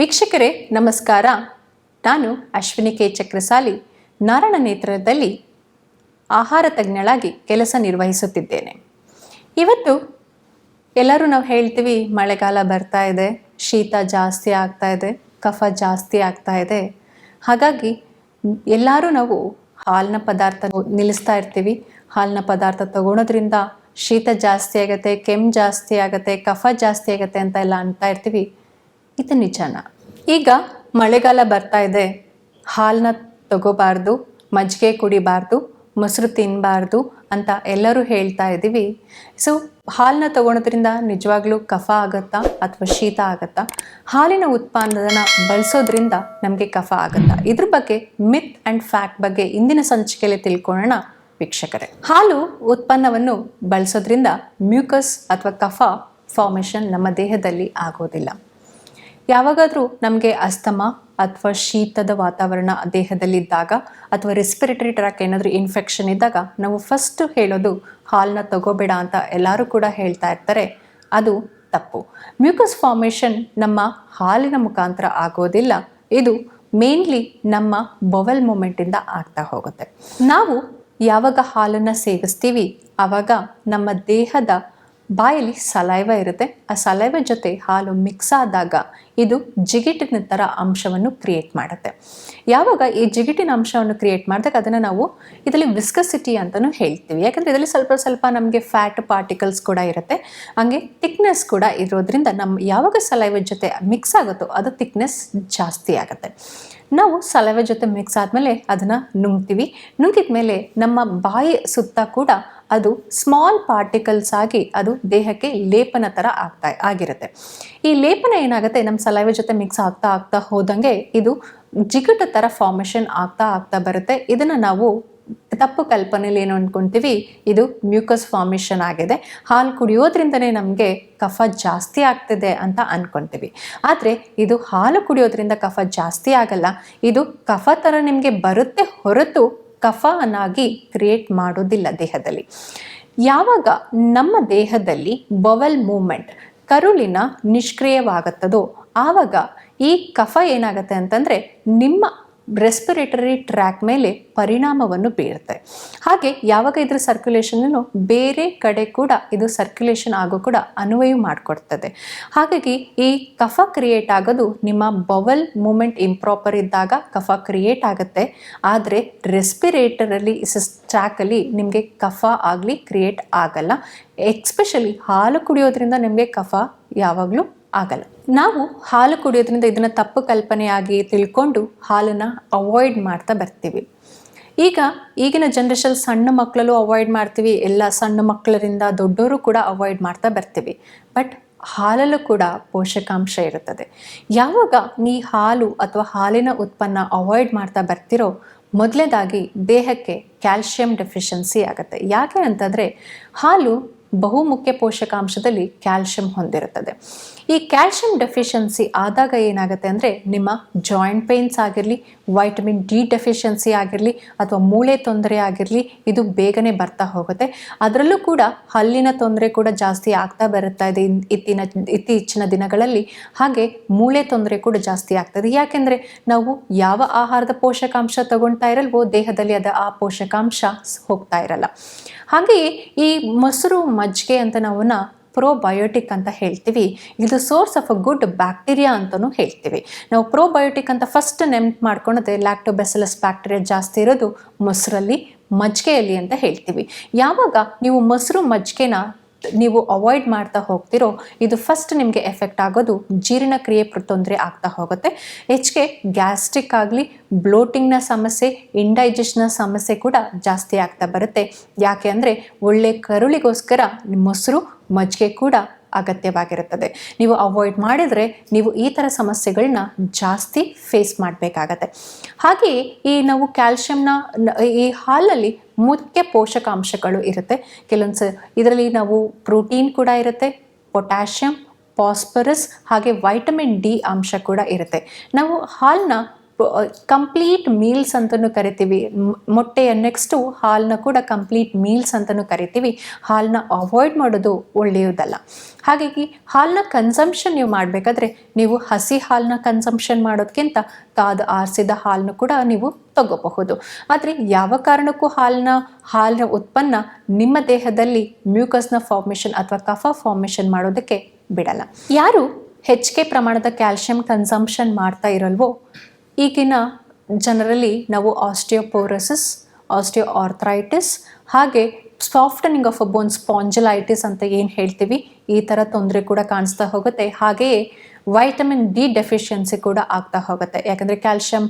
ವೀಕ್ಷಕರೇ, ನಮಸ್ಕಾರ. ನಾನು ಅಶ್ವಿನಿ ಕೆ. ಚಕ್ರಸಾಲಿ, ನಾರಾಯಣ ನೇತ್ರದಲ್ಲಿ ಆಹಾರ ತಜ್ಞಳಾಗಿ ಕೆಲಸ ನಿರ್ವಹಿಸುತ್ತಿದ್ದೇನೆ. ಇವತ್ತು ಎಲ್ಲರೂ ನಾವು ಹೇಳ್ತೀವಿ, ಮಳೆಗಾಲ ಬರ್ತಾ ಇದೆ, ಶೀತ ಜಾಸ್ತಿ ಆಗ್ತಾ ಇದೆ, ಕಫ ಜಾಸ್ತಿ ಆಗ್ತಾ ಇದೆ. ಹಾಗಾಗಿ ಎಲ್ಲರೂ ನಾವು ಹಾಲಿನ ಪದಾರ್ಥ ನಿಲ್ಲಿಸ್ತಾ ಇರ್ತೀವಿ. ಹಾಲಿನ ಪದಾರ್ಥ ತಗೊಳೋದ್ರಿಂದ ಶೀತ ಜಾಸ್ತಿ ಆಗುತ್ತೆ, ಕೆಮ್ಮು ಜಾಸ್ತಿ ಆಗುತ್ತೆ, ಕಫ ಜಾಸ್ತಿ ಆಗುತ್ತೆ ಅಂತ ಎಲ್ಲ ಅಂತ ಇರ್ತೀವಿ. ಇದು ನಿಜಾನ. ಈಗ ಮಳೆಗಾಲ ಬರ್ತಾ ಇದೆ. ಹಾಲನ್ನ ತಗೋಬಾರ್ದು, ಮಜ್ಜಿಗೆ ಕುಡಿಬಾರ್ದು, ಮೊಸರು ತಿನ್ನಬಾರ್ದು ಅಂತ ಎಲ್ಲರೂ ಹೇಳ್ತಾ ಇದ್ದೀವಿ ಸೊ ಹಾಲನ್ನ ತಗೊಳೋದ್ರಿಂದ ನಿಜವಾಗ್ಲೂ ಕಫ ಆಗತ್ತಾ ಅಥವಾ ಶೀತ ಆಗತ್ತಾ? ಹಾಲಿನ ಉತ್ಪನ್ನನ ಬಳಸೋದ್ರಿಂದ ನಮಗೆ ಕಫ ಆಗತ್ತಾ? ಇದ್ರ ಬಗ್ಗೆ ಮಿತ್ ಆ್ಯಂಡ್ ಫ್ಯಾಕ್ಟ್ ಬಗ್ಗೆ ಇಂದಿನ ಸಂಚಿಕೆಯಲ್ಲಿ ತಿಳ್ಕೊಳ್ಳೋಣ ವೀಕ್ಷಕರೇ. ಹಾಲು ಉತ್ಪನ್ನವನ್ನು ಬಳಸೋದ್ರಿಂದ ಮ್ಯೂಕಸ್ ಅಥವಾ ಕಫ ಫಾರ್ಮೇಷನ್ ನಮ್ಮ ದೇಹದಲ್ಲಿ ಆಗೋದಿಲ್ಲ. ಯಾವಾಗಾದರೂ ನಮಗೆ ಅಸ್ತಮ ಅಥವಾ ಶೀತದ ವಾತಾವರಣ ದೇಹದಲ್ಲಿದ್ದಾಗ ಅಥವಾ ರೆಸ್ಪಿರೇಟರಿ ಟ್ರ್ಯಾಕ್ ಏನಾದರೂ ಇನ್ಫೆಕ್ಷನ್ ಇದ್ದಾಗ ನಾವು ಫಸ್ಟ್ ಹೇಳೋದು ಹಾಲನ್ನ ತಗೋಬೇಡ ಅಂತ ಎಲ್ಲರೂ ಕೂಡ ಹೇಳ್ತಾ ಇರ್ತಾರೆ. ಅದು ತಪ್ಪು. ಮ್ಯೂಕಸ್ ಫಾರ್ಮೇಷನ್ ನಮ್ಮ ಹಾಲಿನ ಮುಖಾಂತರ ಆಗೋದಿಲ್ಲ. ಇದು ಮೇನ್ಲಿ ನಮ್ಮ ಬೊವೆಲ್ ಮೂಮೆಂಟಿಂದ ಆಗ್ತಾ ಹೋಗುತ್ತೆ. ನಾವು ಯಾವಾಗ ಹಾಲನ್ನು ಸೇವಿಸ್ತೀವಿ, ಆವಾಗ ನಮ್ಮ ದೇಹದ ಬಾಯಲ್ಲಿ ಸಲೈವ ಇರುತ್ತೆ. ಆ ಸಲೈವ ಜೊತೆ ಹಾಲು ಮಿಕ್ಸ್ ಆದಾಗ ಇದು ಜಿಗಿಟಿನ ಥರ ಅಂಶವನ್ನು ಕ್ರಿಯೇಟ್ ಮಾಡುತ್ತೆ. ಯಾವಾಗ ಈ ಜಿಗಿಟಿನ ಅಂಶವನ್ನು ಕ್ರಿಯೇಟ್ ಮಾಡಿದಾಗ ಅದನ್ನು ನಾವು ಇದರಲ್ಲಿ ವಿಸ್ಕಸಿಟಿ ಅಂತಲೂ ಹೇಳ್ತೀವಿ. ಯಾಕಂದರೆ ಇದರಲ್ಲಿ ಸ್ವಲ್ಪ ಸ್ವಲ್ಪ ನಮಗೆ ಫ್ಯಾಟ್ ಪಾರ್ಟಿಕಲ್ಸ್ ಕೂಡ ಇರುತ್ತೆ. ಹಾಗೆ ಥಿಕ್ನೆಸ್ ಕೂಡ ಇರೋದ್ರಿಂದ ನಮ್ಮ ಯಾವಾಗ ಸಲೈವ ಜೊತೆ ಮಿಕ್ಸ್ ಆಗುತ್ತೋ ಅದು ಥಿಕ್ನೆಸ್ ಜಾಸ್ತಿ ಆಗುತ್ತೆ. ನಾವು ಸಲವೆ ಜೊತೆ ಮಿಕ್ಸ್ ಆದಮೇಲೆ ಅದನ್ನು ನುಂಗ್ತೀವಿ. ನುಂಗಿದ ಮೇಲೆ ನಮ್ಮ ಬಾಯಿ ಸುತ್ತ ಕೂಡ ಅದು ಸ್ಮಾಲ್ ಪಾರ್ಟಿಕಲ್ಸ್ ಆಗಿ ಅದು ದೇಹಕ್ಕೆ ಲೇಪನ ಥರ ಆಗ್ತಾ ಆಗಿರುತ್ತೆ. ಈ ಲೇಪನ ಏನಾಗುತ್ತೆ? ನಮ್ಮ ಸಲೈವ ಜೊತೆ ಮಿಕ್ಸ್ ಆಗ್ತಾ ಆಗ್ತಾ ಹೋದಂಗೆ ಇದು ಜಿಗಟ ಥರ ಫಾರ್ಮೇಷನ್ ಆಗ್ತಾ ಆಗ್ತಾ ಬರುತ್ತೆ. ಇದನ್ನು ನಾವು ತಪ್ಪು ಕಲ್ಪನೆಯಲ್ಲಿ ಏನು ಅಂದ್ಕೊಳ್ತೀವಿ ಇದು ಮ್ಯೂಕಸ್ ಫಾರ್ಮೇಷನ್ ಆಗಿದೆ. ಹಾಲು ಕುಡಿಯೋದ್ರಿಂದನೇ ನಮಗೆ ಕಫ ಜಾಸ್ತಿ ಆಗ್ತಿದೆ ಅಂತ ಅಂದ್ಕೊಳ್ತೀವಿ ಆದರೆ ಇದು ಹಾಲು ಕುಡಿಯೋದ್ರಿಂದ ಕಫ ಜಾಸ್ತಿ ಆಗಲ್ಲ. ಇದು ಕಫ ಥರ ನಿಮಗೆ ಬರುತ್ತೆ ಹೊರತು ಕಫ ಅನ್ನಾಗಿ ಕ್ರಿಯೇಟ್ ಮಾಡೋದಿಲ್ಲ ದೇಹದಲ್ಲಿ. ಯಾವಾಗ ನಮ್ಮ ದೇಹದಲ್ಲಿ ಬವಲ್ ಮೂಮೆಂಟ್ ಕರುಳಿನ ನಿಷ್ಕ್ರಿಯವಾಗುತ್ತದೋ ಆವಾಗ ಈ ಕಫ ಏನಾಗುತ್ತೆ ಅಂತಂದರೆ ನಿಮ್ಮ ರೆಸ್ಪಿರೇಟರಿ ಟ್ರ್ಯಾಕ್ ಮೇಲೆ ಪರಿಣಾಮವನ್ನು ಬೀರುತ್ತೆ. ಹಾಗೆ ಯಾವಾಗ ಇದ್ರ ಸರ್ಕ್ಯುಲೇಷನನ್ನು ಬೇರೆ ಕಡೆ ಕೂಡ ಇದು ಸರ್ಕ್ಯುಲೇಷನ್ ಆಗೋ ಕೂಡ ಅನ್ವಯ ಮಾಡಿಕೊಡ್ತದೆ. ಹಾಗಾಗಿ ಈ ಕಫ ಕ್ರಿಯೇಟ್ ಆಗೋದು ನಿಮ್ಮ ಬವಲ್ ಮೂಮೆಂಟ್ ಇಂಪ್ರಾಪರ್ ಇದ್ದಾಗ ಕಫ ಕ್ರಿಯೇಟ್ ಆಗುತ್ತೆ. ಆದರೆ ರೆಸ್ಪಿರೇಟರಲ್ಲಿ ಟ್ರ್ಯಾಕಲ್ಲಿ ನಿಮಗೆ ಕಫ ಆಗಲಿ ಕ್ರಿಯೇಟ್ ಆಗಲ್ಲ. ಎಕ್ಸ್ಪೆಷಲಿ ಹಾಲು ಕುಡಿಯೋದ್ರಿಂದ ನಿಮಗೆ ಕಫ ಯಾವಾಗಲೂ ಆಗಲ್ಲ. ನಾವು ಹಾಲು ಕುಡಿಯೋದ್ರಿಂದ ಇದನ್ನು ತಪ್ಪು ಕಲ್ಪನೆಯಾಗಿ ತಿಳ್ಕೊಂಡು ಹಾಲನ್ನು ಅವಾಯ್ಡ್ ಮಾಡ್ತಾ ಬರ್ತೀವಿ. ಈಗ ಈಗಿನ ಜನ್ರೇಷನ್ ಸಣ್ಣ ಮಕ್ಕಳಲ್ಲೂ ಅವಾಯ್ಡ್ ಮಾಡ್ತೀವಿ, ಎಲ್ಲ ಸಣ್ಣ ಮಕ್ಕಳರಿಂದ ದೊಡ್ಡವರು ಕೂಡ ಅವಾಯ್ಡ್ ಮಾಡ್ತಾ ಬರ್ತೀವಿ. ಬಟ್ ಹಾಲಲ್ಲೂ ಕೂಡ ಪೋಷಕಾಂಶ ಇರುತ್ತದೆ. ಯಾವಾಗ ನೀ ಹಾಲು ಅಥವಾ ಹಾಲಿನ ಉತ್ಪನ್ನ ಅವಾಯ್ಡ್ ಮಾಡ್ತಾ ಬರ್ತಿರೋ, ಮೊದಲೇದಾಗಿ ದೇಹಕ್ಕೆ ಕ್ಯಾಲ್ಶಿಯಂ ಡೆಫಿಷಿಯನ್ಸಿ ಆಗುತ್ತೆ. ಯಾಕೆ ಅಂತಂದರೆ ಹಾಲು ಬಹುಮುಖ್ಯ ಪೋಷಕಾಂಶದಲ್ಲಿ ಕ್ಯಾಲ್ಶಿಯಂ ಹೊಂದಿರುತ್ತದೆ. ಈ ಕ್ಯಾಲ್ಶಿಯಂ ಡೆಫಿಷಿಯನ್ಸಿ ಆದಾಗ ಏನಾಗುತ್ತೆ ಅಂದರೆ ನಿಮ್ಮ ಜಾಯಿಂಟ್ ಪೇನ್ಸ್ ಆಗಿರಲಿ, ವೈಟಮಿನ್ ಡಿ ಡೆಫಿಷಿಯನ್ಸಿ ಆಗಿರಲಿ ಅಥವಾ ಮೂಳೆ ತೊಂದರೆ ಆಗಿರಲಿ, ಇದು ಬೇಗನೆ ಬರ್ತಾ ಹೋಗುತ್ತೆ. ಅದರಲ್ಲೂ ಕೂಡ ಹಲ್ಲಿನ ತೊಂದರೆ ಕೂಡ ಜಾಸ್ತಿ ಆಗ್ತಾ ಬರುತ್ತಾ ಇದೆ ಇತ್ತಿನ ಇತ್ತೀಚಿನ ದಿನಗಳಲ್ಲಿ. ಹಾಗೆ ಮೂಳೆ ತೊಂದರೆ ಕೂಡ ಜಾಸ್ತಿ ಆಗ್ತದೆ ಯಾಕೆಂದರೆ ನಾವು ಯಾವ ಆಹಾರದ ಪೋಷಕಾಂಶ ತಗೊಳ್ತಾ ಇರಲ್ವೋ ದೇಹದಲ್ಲಿ ಅದ ಆ ಪೋಷಕಾಂಶ ಹೋಗ್ತಾ ಇರಲ್ಲ. ಹಾಗೆಯೇ ಈ ಮೊಸರು ಮಜ್ಜಿಗೆ ಅಂತ ನಾವನ್ನ ಪ್ರೋಬಯೋಟಿಕ್ ಅಂತ ಹೇಳ್ತೀವಿ. ಇದು source of a good bacteria ಅಂತಲೂ ಹೇಳ್ತೀವಿ. ನಾವು ಪ್ರೋಬಯೋಟಿಕ್ ಅಂತ ಫಸ್ಟ್ ನೆನ್ಪು ಮಾಡ್ಕೊಳೋದೆ ಲ್ಯಾಕ್ಟೋಬೆಸಲಸ್ ಬ್ಯಾಕ್ಟೀರಿಯಾ ಜಾಸ್ತಿ ಇರೋದು ಮೊಸರಲ್ಲಿ, ಮಜ್ಜಿಗೆಯಲ್ಲಿ ಅಂತ ಹೇಳ್ತೀವಿ. ಯಾವಾಗ ನೀವು ಮೊಸರು ಮಜ್ಜಿಗೆನ ನೀವು ಅವಾಯ್ಡ್ ಮಾಡ್ತಾ ಹೋಗ್ತಿರೋ, ಇದು ಫಸ್ಟ್ ನಿಮಗೆ ಎಫೆಕ್ಟ್ ಆಗೋದು ಜೀರ್ಣಕ್ರಿಯೆ ತೊಂದರೆ ಆಗ್ತಾ ಹೋಗುತ್ತೆ. ಹೆಚ್ಚಿಗೆ ಗ್ಯಾಸ್ಟ್ರಿಕ್ ಆಗಲಿ ಬ್ಲೋಟಿಂಗ್ನ ಸಮಸ್ಯೆ ಇಂಡೈಜೆಷನ್ನ ಸಮಸ್ಯೆ ಕೂಡ ಜಾಸ್ತಿ ಆಗ್ತಾ ಬರುತ್ತೆ. ಯಾಕೆ ಅಂದರೆ ಒಳ್ಳೆ ಕರುಳಿಗೋಸ್ಕರ ಮೊಸರು ಮಜ್ಜಿಗೆ ಕೂಡ ಅಗತ್ಯವಾಗಿರುತ್ತದೆ. ನೀವು ಅವಾಯ್ಡ್ ಮಾಡಿದರೆ ನೀವು ಈ ಥರ ಸಮಸ್ಯೆಗಳನ್ನ ಜಾಸ್ತಿ ಫೇಸ್ ಮಾಡಬೇಕಾಗತ್ತೆ. ಹಾಗೆಯೇ ಈ ನಾವು ಕ್ಯಾಲ್ಶಿಯಂನ ಈ ಹಾಲಲ್ಲಿ ಮುಖ್ಯ ಪೋಷಕಾಂಶಗಳು ಇರುತ್ತೆ. ಕೆಲವೊಂದು ಇದರಲ್ಲಿ ನಾವು ಪ್ರೋಟೀನ್ ಕೂಡ ಇರುತ್ತೆ ಪೊಟ್ಯಾಷಿಯಂ ಫಾಸ್ಫರಸ್ ಹಾಗೆ ವೈಟಮಿನ್ ಡಿ ಅಂಶ ಕೂಡ ಇರುತ್ತೆ. ನಾವು ಹಾಲನ್ನ ಕಂಪ್ಲೀಟ್ ಮೀಲ್ಸ್ ಅಂತಲೂ ಕರಿತೀವಿ. ಮೊಟ್ಟೆಯ ನೆಕ್ಸ್ಟು ಹಾಲನ್ನ ಕೂಡ ಕಂಪ್ಲೀಟ್ ಮೀಲ್ಸ್ ಅಂತಲೂ ಕರಿತೀವಿ. ಹಾಲನ್ನ ಅವಾಯ್ಡ್ ಮಾಡೋದು ಒಳ್ಳೆಯದಲ್ಲ. ಹಾಗಾಗಿ ಹಾಲನ್ನ ಕನ್ಸಂಪ್ಷನ್ ನೀವು ಮಾಡಬೇಕಾದ್ರೆ ನೀವು ಹಸಿ ಹಾಲನ್ನ ಕನ್ಸಂಪ್ಷನ್ ಮಾಡೋದಕ್ಕಿಂತ ಕಾದು ಆರಿಸಿದ ಹಾಲನ್ನು ಕೂಡ ನೀವು ತಗೋಬಹುದು. ಆದರೆ ಯಾವ ಕಾರಣಕ್ಕೂ ಹಾಲಿನ ಹಾಲಿನ ಉತ್ಪನ್ನ ನಿಮ್ಮ ದೇಹದಲ್ಲಿ ಮ್ಯೂಕಸ್ನ ಫಾರ್ಮೇಷನ್ ಅಥವಾ ಕಫ ಫಾರ್ಮೇಷನ್ ಮಾಡೋದಕ್ಕೆ ಬಿಡಲ್ಲ. ಯಾರು ಹೆಚ್ಚಿಗೆ ಪ್ರಮಾಣದ ಕ್ಯಾಲ್ಶಿಯಂ ಕನ್ಸಂಪ್ಷನ್ ಮಾಡ್ತಾ ಇರಲ್ವೋ ಈಗಿನ ಜನರಲ್ಲಿ ನಾವು ಆಸ್ಟಿಯೋಪೋರಸಿಸ್ ಆಸ್ಟಿಯೋ ಆರ್ಥ್ರೈಟಿಸ್ ಹಾಗೆ ಸಾಫ್ಟನಿಂಗ್ ಆಫ್ ಅ ಬೋನ್ ಸ್ಪಾಂಜಲೈಟಿಸ್ ಅಂತ ಏನು ಹೇಳ್ತೀವಿ, ಈ ಥರ ತೊಂದರೆ ಕೂಡ ಕಾಣಿಸ್ತಾ ಹೋಗುತ್ತೆ. ಹಾಗೆಯೇ ವೈಟಮಿನ್ ಡಿ ಡೆಫಿಷಿಯನ್ಸಿ ಕೂಡ ಆಗ್ತಾ ಹೋಗುತ್ತೆ. ಯಾಕಂದರೆ ಕ್ಯಾಲ್ಶಿಯಂ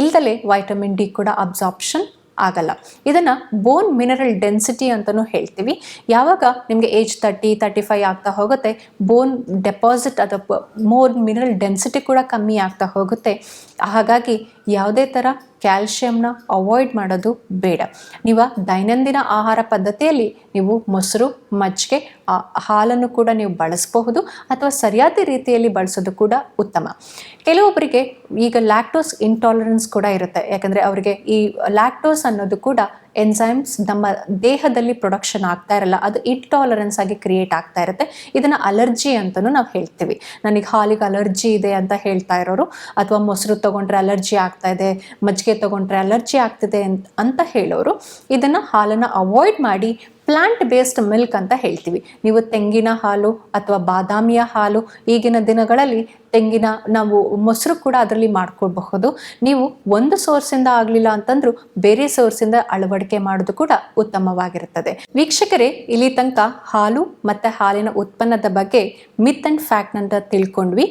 ಇಲ್ದಲೆ ವೈಟಮಿನ್ ಡಿ ಕೂಡ ಅಬ್ಸಾರ್ಪ್ಷನ್ ಆಗಲ್ಲ. ಇದನ್ನು ಬೋನ್ ಮಿನರಲ್ ಡೆನ್ಸಿಟಿ ಅಂತಲೂ ಹೇಳ್ತೀವಿ. ಯಾವಾಗ ನಿಮಗೆ ಏಜ್ ತರ್ಟಿ ತರ್ಟಿ ಫೈವ್ ಆಗ್ತಾ ಹೋಗುತ್ತೆ ಬೋನ್ ಡೆಪಾಸಿಟ್ ಅಥವಾ ಮೋರ್ ಮಿನರಲ್ ಡೆನ್ಸಿಟಿ ಕೂಡ ಕಮ್ಮಿ ಆಗ್ತಾ ಹೋಗುತ್ತೆ. ಹಾಗಾಗಿ ಯಾವುದೇ ಥರ ಕ್ಯಾಲ್ಶಿಯಂನ ಅವಾಯ್ಡ್ ಮಾಡೋದು ಬೇಡ. ನೀವು ದೈನಂದಿನ ಆಹಾರ ಪದ್ಧತಿಯಲ್ಲಿ ನೀವು ಮೊಸರು, ಮಜ್ಜಿಗೆ ಹಾಲನ್ನು ಕೂಡ ನೀವು ಬಳಸಬಹುದು ಅಥವಾ ಸರಿಯಾದ ರೀತಿಯಲ್ಲಿ ಬಳಸೋದು ಕೂಡ ಉತ್ತಮ. ಕೆಲವೊಬ್ಬರಿಗೆ ಈಗ ಲ್ಯಾಕ್ಟೋಸ್ ಇಂಟಾಲರೆನ್ಸ್ ಕೂಡ ಇರುತ್ತೆ. ಯಾಕಂದರೆ ಅವರಿಗೆ ಈ ಲ್ಯಾಕ್ಟೋಸ್ ಅನ್ನೋದು ಕೂಡ ಎನ್ಸೈಮ್ಸ್ ನಮ್ಮ ದೇಹದಲ್ಲಿ ಪ್ರೊಡಕ್ಷನ್ ಆಗ್ತಾ ಇರಲ್ಲ, ಅದು ಇಂಟಾಲರೆನ್ಸ್ ಆಗಿ ಕ್ರಿಯೇಟ್ ಆಗ್ತಾ ಇರುತ್ತೆ. ಇದನ್ನು ಅಲರ್ಜಿ ಅಂತಲೂ ನಾವು ಹೇಳ್ತೀವಿ. ನನಗೆ ಹಾಲಿಗೆ ಅಲರ್ಜಿ ಇದೆ ಅಂತ ಹೇಳ್ತಾ ಇರೋರು, ಅಥವಾ ಮೊಸರು ತಗೊಂಡ್ರೆ ಅಲರ್ಜಿ ಆಗ್ತಾ ಇದೆ, ಮಜ್ಜಿಗೆ ತಗೊಂಡ್ರೆ ಅಲರ್ಜಿ ಆಗ್ತಿದೆ ಅಂತ ಅಂತ ಹೇಳೋರು, ಇದನ್ನು ಹಾಲನ್ನು ಅವಾಯ್ಡ್ ಮಾಡಿ ಪ್ಲಾಂಟ್ ಬೇಸ್ಡ್ ಮಿಲ್ಕ್ ಅಂತ ಹೇಳ್ತೀವಿ. ನೀವು ತೆಂಗಿನ ಹಾಲು ಅಥವಾ ಬಾದಾಮಿಯ ಹಾಲು ಈಗಿನ ದಿನಗಳಲ್ಲಿ ತೆಂಗಿನ ನಾವು ಮೊಸರು ಕೂಡ ಅದರಲ್ಲಿ ಮಾಡ್ಕೊಳ್ಬಹುದು. ನೀವು ಒಂದು ಸೋರ್ಸಿಂದ ಆಗಲಿಲ್ಲ ಅಂತಂದ್ರೂ ಬೇರೆ ಸೋರ್ಸಿಂದ ಅಳವಡಿಕೆ ಮಾಡೋದು ಕೂಡ ಉತ್ತಮವಾಗಿರುತ್ತದೆ. ವೀಕ್ಷಕರೇ, ಇಲ್ಲಿ ತನಕ ಹಾಲು ಮತ್ತು ಹಾಲಿನ ಉತ್ಪನ್ನದ ಬಗ್ಗೆ ಮಿತ್ ಆ್ಯಂಡ್ ಫ್ಯಾಕ್ಟ್ ಅಂತ ತಿಳ್ಕೊಂಡ್ವಿ.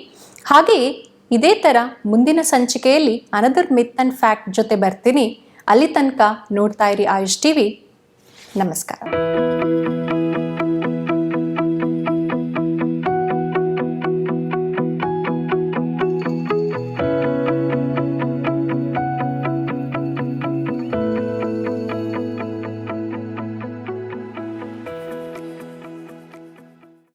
ಹಾಗೆಯೇ ಇದೇ ಥರ ಮುಂದಿನ ಸಂಚಿಕೆಯಲ್ಲಿ ಅನದರ್ ಮಿತ್ ಆ್ಯಂಡ್ ಫ್ಯಾಕ್ಟ್ ಜೊತೆ ಬರ್ತೀನಿ. ಅಲ್ಲಿ ತನಕ ನೋಡ್ತಾ ಇರಿ ಆಯುಷ್ ಟಿವಿ ನಮಸ್ಕಾರ